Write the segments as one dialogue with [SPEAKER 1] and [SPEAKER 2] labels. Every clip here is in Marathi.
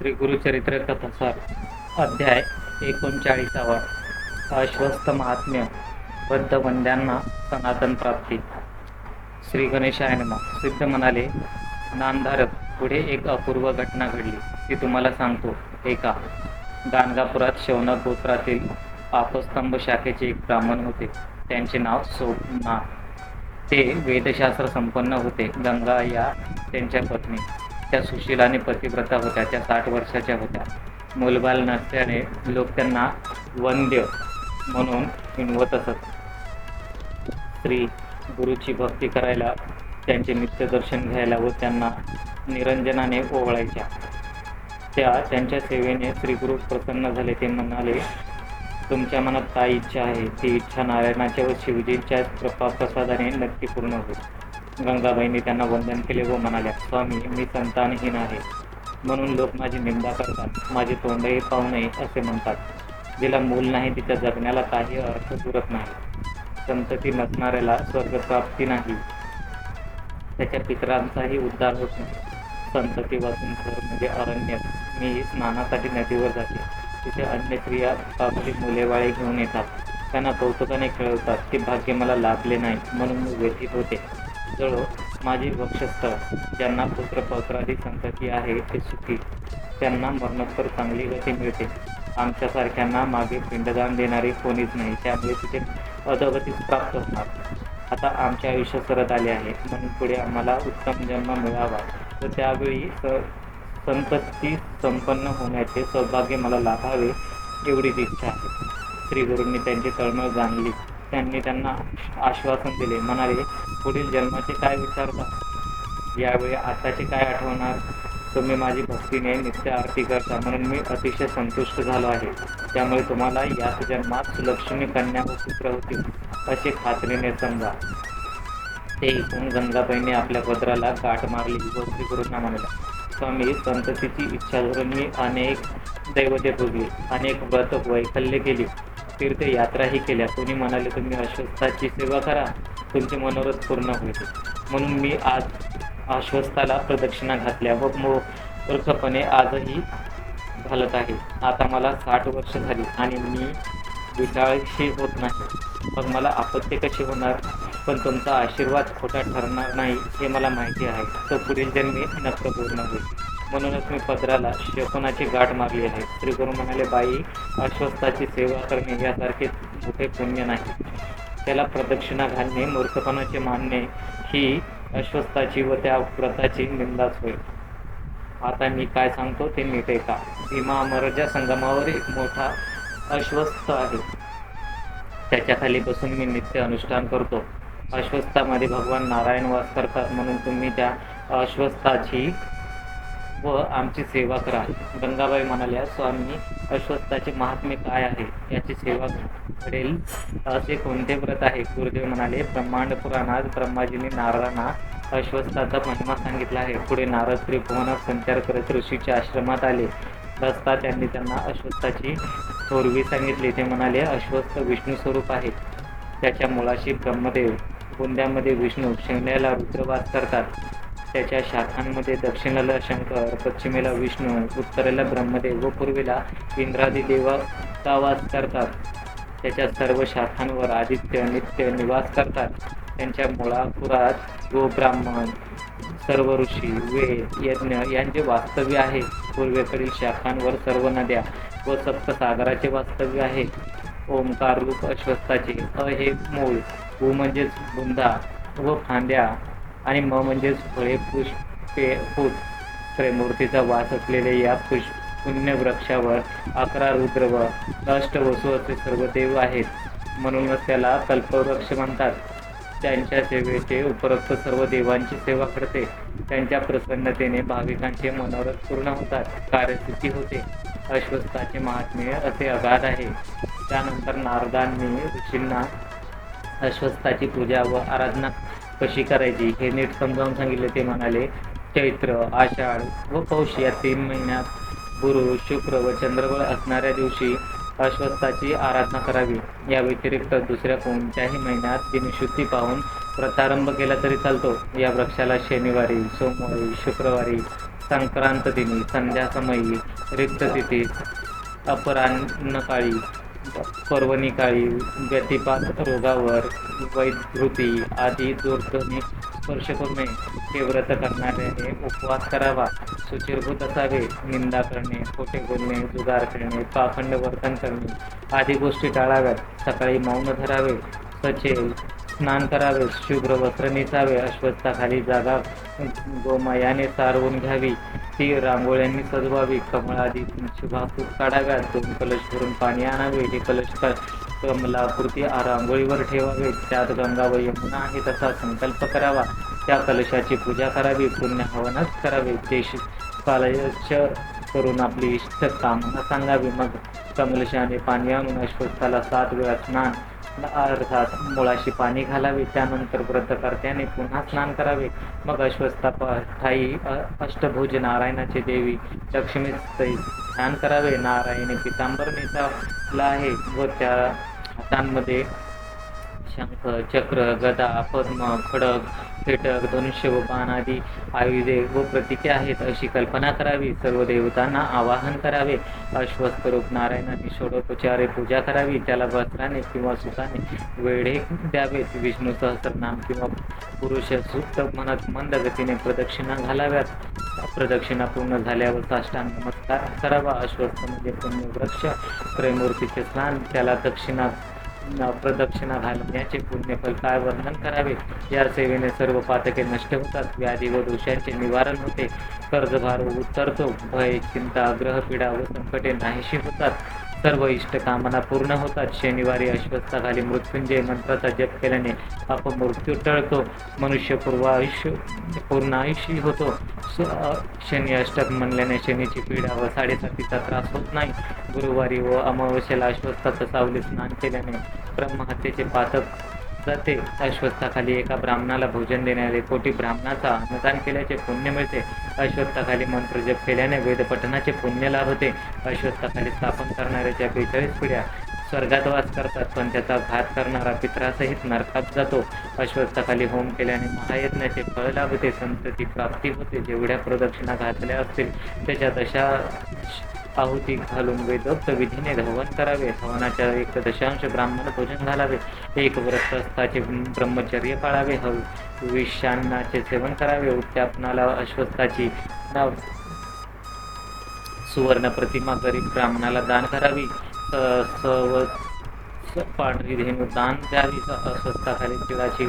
[SPEAKER 1] श्री गुरुचरित्र कथासार अध्याय एकोणचाळीसावा. अश्वस्थ महात्म्य बद्ध वंद्यांना सनातन प्राप्ती. श्री गणेशायनमा सिद्ध म्हणाले नामधारक पुढे एक अपूर्व घटना घडली. ती तुम्हाला सांगतो. एका गाणगापुरात शौनक गोत्रातील पापस्तंभ शाखेचे एक ब्राह्मण होते. त्यांचे नाव सोमनाथ. ते वेदशास्त्र संपन्न होते. गंगा या त्यांच्या पत्नी. त्या सुशील आणि पतिव्रता होत्या त्या साठ वर्षाच्या होत्या. मुलबाल नसल्याने लोक त्यांना वंद्य म्हणून हिणवत असत. स्त्री गुरुची भक्ती करायला त्यांचे नित्यदर्शन घ्यायला व त्यांना निरंजनाने ओवळायच्या. त्या त्यांच्या सेवेने श्रीगुरु प्रसन्न झाले. ते म्हणाले तुमच्या मनात काय इच्छा आहे? ती इच्छा नारायणाच्या व शिवजींच्या कृपा प्रसादाने नक्की पूर्ण होईल. गंगाबाईंनी त्यांना वंदन केले व म्हणाल्या स्वामी मी संतानहीन आहे. म्हणून लोक माझी निंदा करतात. माझे तोंडही पाहू नये असे म्हणतात. जिला मूल नाही तिच्या जगण्याला काही अर्थ उरत नाही. संतती नसणाऱ्याला स्वर्गप्राप्ती नाही. त्याच्या पितरांचाही उद्धार होत नाही. संतती वाचून घर म्हणजे अरण्य. मी स्नानासाठी नदीवर जाते. तिथे अन्य स्त्रिया आपली मुलेवाळे घेऊन येतात. त्यांना कौतुकाने खेळवतात ते भाग्य मला लाभले नाही. म्हणून मी व्यथित होते. जळ माझी वक्षस्थळ ज्यांना पुत्र पौत्रादी संतती आहे ते सुखी. त्यांना मरणोत्तर चांगली गती मिळते. आमच्यासारख्यांना मागे पिंडदान देणारे कोणीच नाही त्यामुळे तिथे अधोगतीच प्राप्त होणार. आता आमचे आयुष्य सरत आले आहे. म्हणून पुढे आम्हाला उत्तम जन्म मिळावा व त्यावेळी स संतती संपन्न होण्याचे सौभाग्य मला लाभावे एवढीच इच्छा आहे. श्री गुरूंनी त्यांची तळमळ जाणली. त्यांनी त्यांना आश्वासन दिले. म्हणाले पुढील जन्माचे काय विचारता? यावेळी आताची काय आठवणार? तुम्ही माझी भक्तीने नित्य आरती करता म्हणून मी अतिशय संतुष्ट झालो आहे. त्यामुळे तुम्हाला याच जन्मात लक्ष्मी कन्या व पुत्र होतील असे खात्रीने समजा. ते ऐकून गंगाबाईने आपल्या पत्राला गाठ मारली व श्री म्हणाला स्वामी संततीची इच्छा धरून मी अनेक दैवते भोगली अनेक व्रत वैकल्य केली. तीर्थयात्राही केल्या. कोणी म्हणाले तुम्ही अश्वस्थाची सेवा करा. तुमचे मनोरथ पूर्ण होईल. म्हणून मी आज अश्वस्थाला प्रदक्षिणा घातल्या व मूर्खपणे आजही घालत आहे. आता मला साठ वर्ष झाली आणि मी विटाळशी होत नाही. मग मला आपत्ती कशी होणार? पण तुमचा आशीर्वाद खोटा ठरणार नाही हे मला माहिती आहे. तो पुढील जन्मी नक्क पूर्ण होईल म्हणूनच मी पदराला शकुनाची गाठ मारली आहे. श्रीगुरू म्हणाले बाई अश्वस्थाची सेवा करणे यासारखे मोठे पुण्य नाही. त्याला प्रदक्षिणा घालणे मूर्खपणाचे मानणे ही अश्वस्थाची व त्या व्रताची निंदाच होईल आता मी काय सांगतो ते नीट ऐका. भीमा अमरजा संगमावर एक मोठा अश्वस्थ आहे. त्याच्याखाली बसून मी नित्य अनुष्ठान करतो. अश्वस्थामध्ये भगवान नारायण वास करतात म्हणून तुम्ही त्या अश्वस्थाची व आमची सेवा करा. गंगाबाई म्हणाल्या स्वामी अश्वस्थाचे महात्म्य काय आहे? याची सेवा घडेल असे कोणते व्रत आहे? गुरुदेव म्हणाले ब्रह्मांड पुराणात ब्रह्माजींनी नारदांना अश्वस्थाचा महिमा सांगितला आहे. पुढे नारद त्रिभुवनात संचार करत ऋषीच्या आश्रमात आले. रस्ता त्यांनी त्यांना अश्वस्थाची थोरवी सांगितली. ते म्हणाले अश्वस्थ विष्णू स्वरूप आहे. त्याच्या मुळाशी ब्रह्मदेव बुंद्यामध्ये विष्णू शेंड्याला रुद्रवास करतात. त्याच्या शाखांमध्ये दक्षिणेला शंकर पश्चिमेला विष्णू उत्तरेला ब्रह्मदेव व पूर्वेला इंद्रादी देवता वास करतात. त्याच्या सर्व शाखांवर आदित्य नित्य निवास करतात. त्यांच्या मुळापुरात गोब्राह्मण सर्व ऋषी वेद यज्ञ यांचे वास्तव्य आहे. पूर्वेकडील शाखांवर सर्व नद्या व सप्तसागराचे वास्तव्य आहे. ओंकार रूप अश्वस्थाचे अ हे मूळ उ म्हणजेच बुंदा व फांद्या आणि म म्हणजेच फळे पुष्पे फूट त्रयमूर्तीचा वास असलेल्या या पुष्प पुण्य वृक्षावर अकरा रुद्र व अष्टवसू असे सर्व देव आहेत. म्हणूनच त्याला कल्पवृक्ष म्हणतात. त्यांच्या सेवेचे उपरोक्त सर्व देवांची सेवा करते. त्यांच्या प्रसन्नतेने भाविकांचे मनोरथ पूर्ण होतात. कार्यसिद्धी होते. अश्वस्थाचे महात्म्य असे अगाध आहे. त्यानंतर नारदांनी ऋषींना अश्वस्थाची पूजा व आराधना कशी करायची हे नीट समजावून सांगितले ते म्हणाले चैत्र आषाढ व पौष या तीन महिन्यात गुरु शुक्र व चंद्रबळ असणाऱ्या दिवशी अश्वस्थाची आराधना करावी. या व्यतिरिक्त दुसऱ्या कोणत्याही महिन्यात दिनशुद्धी पाहून प्रतारंभ केला तरी चालतो. या वृक्षाला शनिवारी सोमवारी शुक्रवारी संक्रांत दिनी संध्यासमयी रिक्त तिथीत अपराह्नकाळी पर्वणी काळी व्यतिपात रोगावर वैधृती आदी दूरध्वनी स्पर्श करू नये हे व्रत करणाऱ्याने उपवास करावा. सुचिरभूत असावे. निंदा करणे खोटे बोलणे जुगार करणे पाखंड वर्तन करणे आदी गोष्टी टाळाव्यात. सकाळी मौन धरावे सचेल स्नान करावे शुभ्र वस्त्र नेसावे अश्वत्थाखाली जागा गोमयाने सारवून घ्यावी. ती रांगोळ्यांनी सजवावी कमळादी वाहतूक काढाव्यात. दोन कलश भरून पाणी आणावे. हे कलश क- कमलाकृती रांगोळीवर ठेवावे त्यात गंगा व यमुना आहे तसा संकल्प करावा. त्या कलशाची पूजा करावी. पुण्य हवनच करावे. देश कलश करून आपली इष्ट कामना सांगावी. मग कमलशाने पाणी आणून अश्वस्थाला सात वेळा स्नान अर्थात मुळाशी पाणी घालावे त्यानंतर व्रतकर्त्याने पुन्हा स्नान करावे. मग अश्वस्था अष्टभुज नारायणाचे देवी लक्ष्मी ध्यान करावे. नारायणी पितांबर नेसावला आहे व त्या हातांमध्ये शंख चक्र गदा पद्म खडग फेटक धनुष्य व बाण आदी आयुधे व प्रतीके आहेत अशी कल्पना करावी. सर्व देवतांना आवाहन करावे. अश्वस्थ रूप नारायणाने षोडोपचारे पूजा करावी. त्याला वस्त्राने किंवा सुताने वेढे द्यावेत. विष्णू सहस्रनाम किंवा पुरुष सुप्त म्हणत मंद गतीने प्रदक्षिणा घालाव्यात. प्रदक्षिणा पूर्ण झाल्यावर साष्टांग नमस्कार करावा. अश्वस्थ म्हणजे पुण्यवृक्ष. प्रेमूर्तीचे स्नान. त्याला दक्षिणा प्रदक्षिणा घालून याचे पुण्यफल काय वर्णन करावे? या सेवेने सर्व पातके नष्ट होतात. व्याधी व दोषांचे निवारण होते. कर्जभार उतरतो भय चिंता ग्रहपीडा व संकटे नाहीशी होतात. सर्व इष्ट कामना पूर्ण होतात. शनिवारी अश्वस्थाखाली मृत्युंजय मंत्राचा जप केल्याने अपमृत्यू टळतो. मनुष्य पूर्वायुष्य पूर्ण आयुष्य होतो. शनी अष्टक म्हणल्याने शनीची पीडा व साडेसातीचा त्रास होत नाही. गुरुवारी व अमावस्येला अश्वस्थाचं सावली स्नान केल्याने ब्रह्महत्येचे पातक जाते. अश्वस्थाखाली एका ब्राह्मणाला भोजन देण्याचे कोटी ब्राह्मणाचा अन्नदान केल्याचे पुण्य मिळते. अश्वस्थाखाली मंत्र जप केल्याने वेदपठनाचे पुण्य लाभते अश्वस्थाखाली स्थापन करणाऱ्या ज्या बेचाळीस पिढ्या स्वर्गात वास करतात पण त्याचा घात करणारा पित्रासहित नरकात जातो. अश्वस्थाखाली होम केल्याने महायज्ञाचे फळ लाभते संतती प्राप्ती होते. जेवढ्या प्रदक्षिणा घातल्या असतील त्याच्यात अशा आहुती घालून वेदोक्त विधीने हवन करावे. हवनाच्या एक दशांश ब्राह्मण भोजन घालावे. एक व्रतस्थाचे ब्रह्मचर्य पाळावे. हव विषान्नाचे सेवन करावे. उत्यापनाला अश्वस्थाची नाव. सुवर्ण प्रतिमा गरीब ब्राह्मणाला दान करावी. सव पांढरी धेनू दान द्यावी. अस्वस्थाखाली तिळाची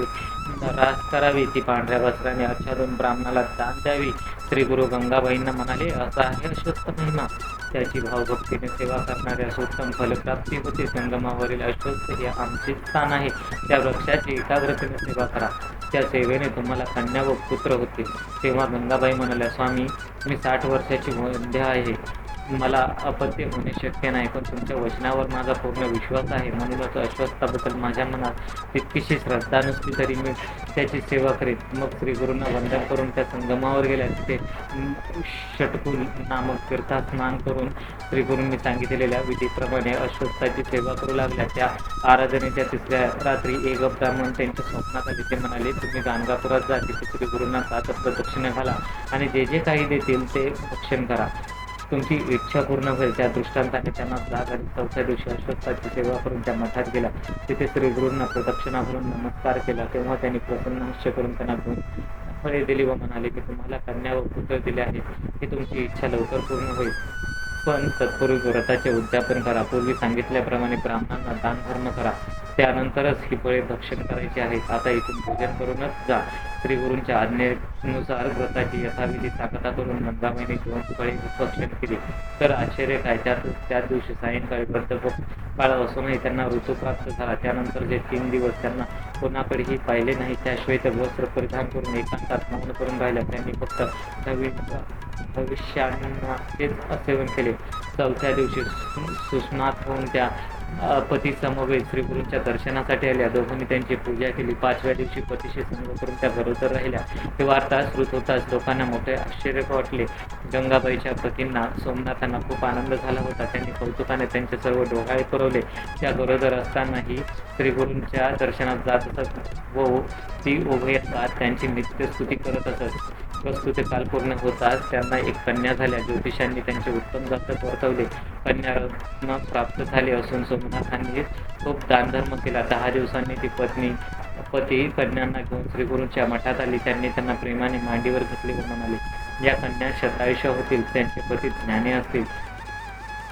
[SPEAKER 1] रास करावी. ती पांढऱ्या वस्त्राने आच्छादून ब्राह्मणाला दान द्यावी. श्री गुरु गंगाबाईंना म्हणाले असा आहे अश्वस्थ महिमा. त्याची भावभक्तीने सेवा करणाऱ्यास उत्तम फलप्राप्ती होते. संगमावरील अश्वस्थ हे आमचे स्थान आहे. त्या वृक्षाची एकाग्रतेने सेवा करा. त्या सेवेने तुम्हाला कन्या व पुत्र होते तेव्हा गंगाबाई म्हणाल्या स्वामी मी साठ वर्षाची वंध्या आहे. मला अपत्य होणे शक्य नाही पण तुमच्या वचनावर माझा पूर्ण विश्वास आहे. म्हणूनच अश्वस्थाबद्दल माझ्या मनात तितकीशी श्रद्धा नसली तरी मी त्याची सेवा करेन मग श्री गुरूंना वंदन करून त्या संगमावर गेल्या. तिथे अं, षटकुल नामक तीर्थात स्नान करून श्री गुरूंनी सांगितलेल्या विधीप्रमाणे अश्वस्थाची सेवा करू लागल्या. त्या आराधनेच्या तिसऱ्या रात्री एक ब्राह्मण त्यांच्या स्वप्नात आले ते म्हणाले तुम्ही गाणगापुरात जा. तिथे श्री गुरूंना सात प्रदक्षिणा घाला आणि जे जे काही देतील ते भक्षण करा. तुमची इच्छा पूर्ण होईल त्या दृष्टांताने त्यांना जाग आणि चौथ्या दिवशी अश्वत्थाची सेवा करून त्या मठात गेला. तिथे श्रीगुरूंना प्रदक्षिणा भरून नमस्कार केला. तेव्हा त्यांनी प्रसन्न हास्य करून त्यांना फळे दिली व म्हणाले की तुम्हाला कन्या व पुत्र दिले आहे. की तुमची इच्छा लवकर पूर्ण होईल. पण तत्पूर्वी व्रताचे उद्यापन करा. पूर्वी सांगितल्याप्रमाणे ब्राह्मणांना दान धर्म करा. त्यानंतरच ही फळे भक्षण करायची आहेत आता इथून पूजन करूनच जा. श्री गुरूंच्या आज्ञेनुसार व्रताची यथाविधी ताकदा करून गंगाबाईने दोन फळे भक्षण केली. तर आश्चर्य काय? त्यात त्याच दिवशी सायंकाळी व्रत काळ असूनही त्यांना ऋतू प्राप्त झाला. त्यानंतर जे तीन दिवस त्यांना कोणाकडेही पाहिले नाही त्या श्वेत वस्त्र परिधान करून एकांतात मौन करून राहिल्या. त्यांनी फक्त नवीन भविष्यांना सेवन केले. चौथ्या दिवशी सुस्नात होऊन त्या अ, पती समवेत श्री गुरूंच्या दर्शनासाठी आल्या. दोघांनी त्यांची पूजा केली. पाचव्या दिवशी पतीशी संग करून त्या गरोदर राहिल्या. ते वार्ता श्रुत होताच लोकांना मोठे आश्चर्य वाटले. गंगाबाईच्या पतींना सोमनाथांना खूप आनंद झाला होता. त्यांनी कौतुकाने त्यांचे सर्व डोहाळे पुरवले. त्या गरोदर असतानाही श्री गुरूंच्या दर्शनात जात असत. व ती उभय त्यांची नित्य स्तुती करत असत. प्रस्तुती काल पूर्ण होताच त्यांना एक कन्या झाल्या. ज्योतिषांनी त्यांचे उत्तम जातक वर्तवले. कन्या रत्न प्राप्त झाले असून सोमनाथांनी खूप दानधर्म केला. दहा दिवसांनी ती पत्नी पती कन्यांना घेऊन श्रीगुरूंच्या मठात आली. त्यांनी त्यांना प्रेमाने मांडीवर घेतले व म्हणाले या कन्या शतायुष्य होतील त्यांचे पती ज्ञानी असतील.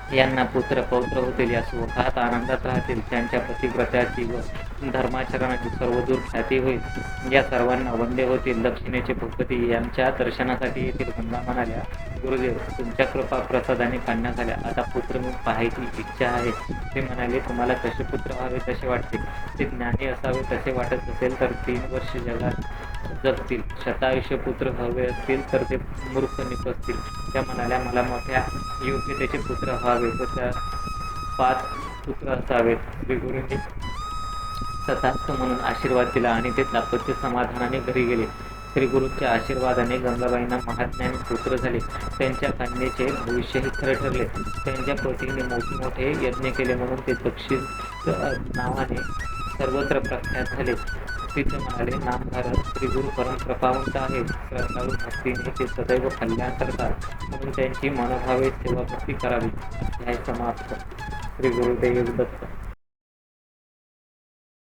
[SPEAKER 1] यांना पुत्र पौत्र होतील. या सुखात आनंदात राहतील. त्यांच्या पतिव्रत्याची व धर्माचरणाची सर्वदूर ख्याती होईल. या सर्वांना वंदे होतील. दक्षिणेचे भूपती यांच्या दर्शनासाठी येथील गंगा म्हणाल्या गुरुदेव तुमच्या कृपा प्रसादाने कन्या झाल्या आता पुत्र मी पाहायची इच्छा आहे. ते म्हणाले तुम्हाला कसे पुत्र व्हावे तसे वाटते. ते ज्ञानी असावे तसे वाटत असेल तर तीन वर्ष जगात जगतील. शतायुष्य पुत्र हवे असतील तर ते मूर्ख निपजतील त्या म्हणाल्या मला मोठ्या योग्यतेचे पुत्र व्हावे व त्या पाच पुत्र असावेत. श्री गुरुंनी तथास्तु म्हणून आशीर्वाद दिला आणि ते दाम्पत्य समाधानाने घरी गेले. श्री गुरूंच्या आशीर्वादाने गंगाबाईंना महात्म्याने पुत्र झाले. त्यांच्या कन्येचे भविष्यही खरे ठरले. त्यांच्या पतीने मोठमोठे यज्ञ केले म्हणून ते दक्षिण नावाने सर्वत्र प्रख्यात झाले. सिद्ध म्हणाले नामधारक श्री गुरु परम कृपावंत आहे श्रद्धाळू भक्तीने ते सदैव कल्याण करतात. म्हणून त्यांची मनोभावे सेवा भक्ती करावी. हे समाप्त. श्री गुरुदेव दत्त.